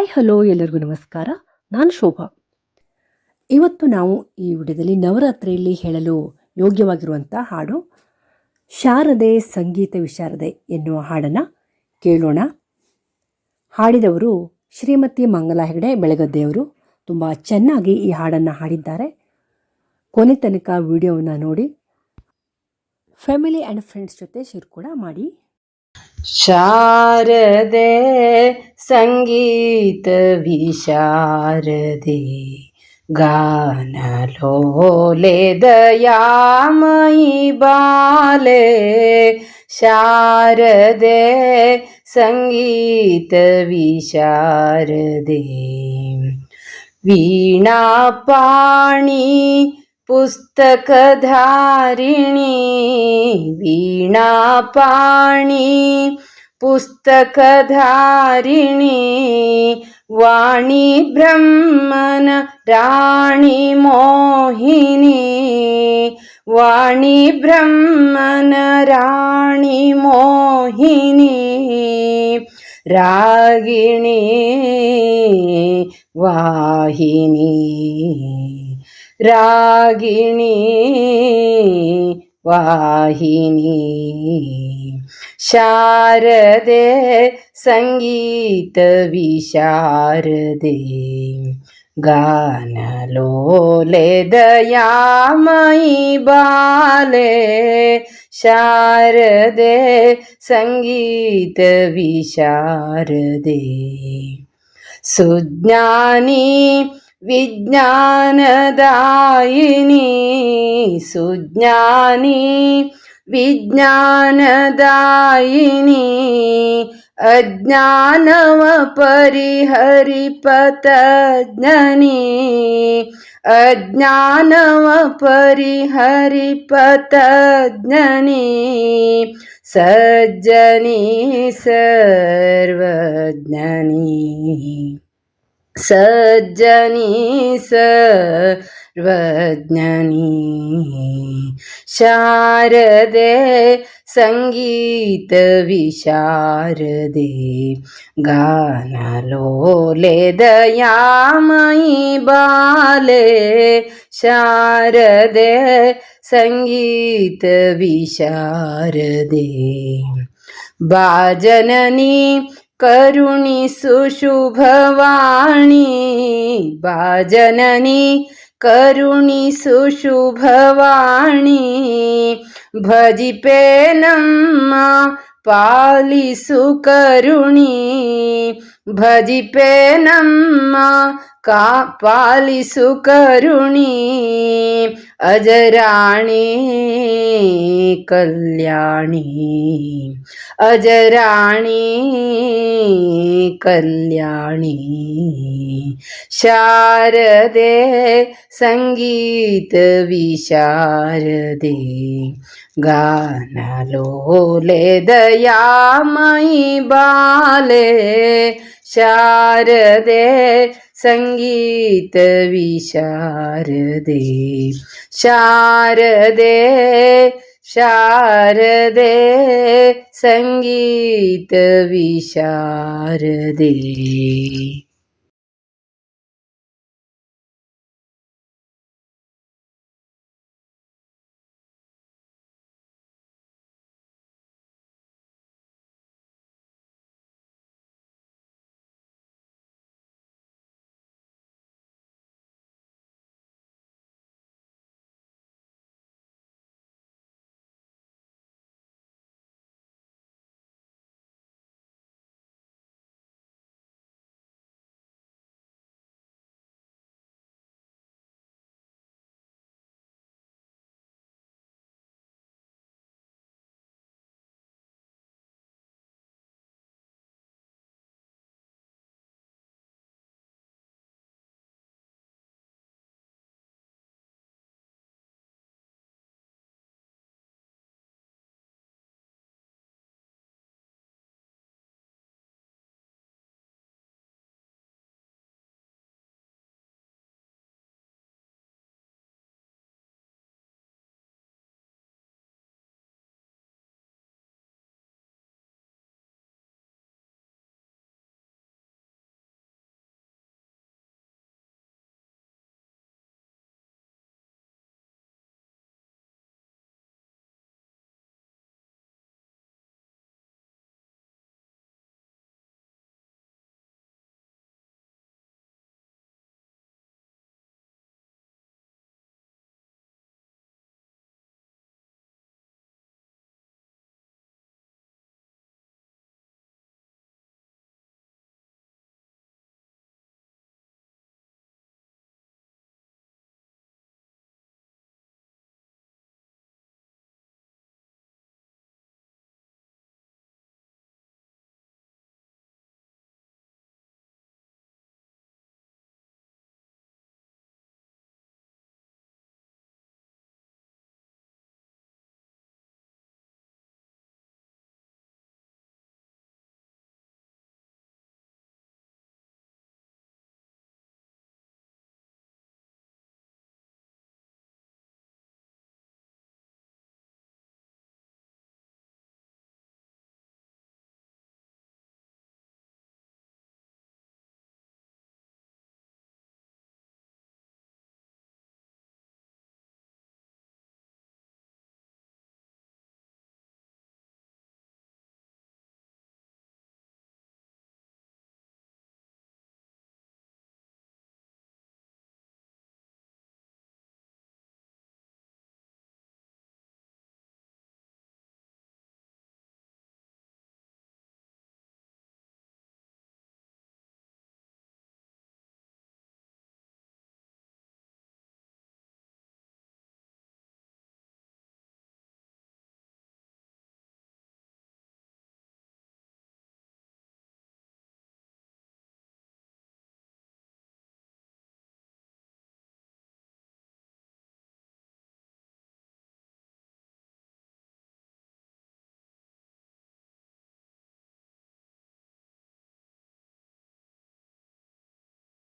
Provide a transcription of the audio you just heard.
Hi, hello, ಎಲ್ಲರಿಗೂ ನಮಸ್ಕಾರ. ನಾನು ಶೋಭಾ. ಇವತ್ತು ನಾವು ಈ ವಿಡಿಯೋದಲ್ಲಿ ನವರಾತ್ರಿಯಲ್ಲಿ ಹೇಳಲು ಯೋಗ್ಯವಾಗಿರುವಂಥ ಹಾಡು, ಶಾರದೆ ಸಂಗೀತ ವಿಶಾರದೆ ಎನ್ನುವ ಹಾಡನ್ನು ಕೇಳೋಣ. ಹಾಡಿದವರು ಶ್ರೀಮತಿ ಮಂಗಲ ಹೆಗಡೆ ಬೆಳಗದ್ದೆಯವರು. ತುಂಬ ಚೆನ್ನಾಗಿ ಈ ಹಾಡನ್ನು ಹಾಡಿದ್ದಾರೆ. ಕೊನೆ ತನಕ ವಿಡಿಯೋವನ್ನು ನೋಡಿ. ಫ್ಯಾಮಿಲಿ ಆ್ಯಂಡ್ ಫ್ರೆಂಡ್ಸ್ ಜೊತೆ ಶೇರ್ ಕೂಡ ಮಾಡಿ. शारदे सङ्गीतविशारदे गानलोले दयामयि बाले शारदे सङ्गीतविशारदे वीणापाणि पुस्तकधारिणी वीणापाणि। पुस्तकधारिणी वाणी ब्रह्मन राणि मोहिनी। वाणी ब्रह्मन राणि मोहिनी। रागिणी वाहिनी रागिणी वाहिनी शारदे सङ्गीतविशारदे गानलोले दयामयि बाले शारदे सङ्गीतविशारदे सुज्ञानी विज्ञानदायिनी सुज्ञानी विज्ञानदायिनी अज्ञानमपरिहरिपतज्ञनी अज्ञानमपरिहरिपतज्ञनी सज्जनी सर्वज्ञनी सज्जनी सर्वज्ञनी। शारदे सङ्गीतविशारदे गानलोले दयामयि बाले। शारदे सङ्गीतविशारदे बाजननी करुणी सुशुभवाणी बाजननी करुणी सुशुभवाणी भजिपेनम्मा पालिसु करुणी भजिपेनम्मा का पालिसु करुणी अजराणी कल्याणी अजराणी कल्याणी शारदे सङ्गीतविशारदे गानलोले दयामयि बाले शारदे सङ्गीतविशारदे शारदे शारदे सङ्गीतविशारदे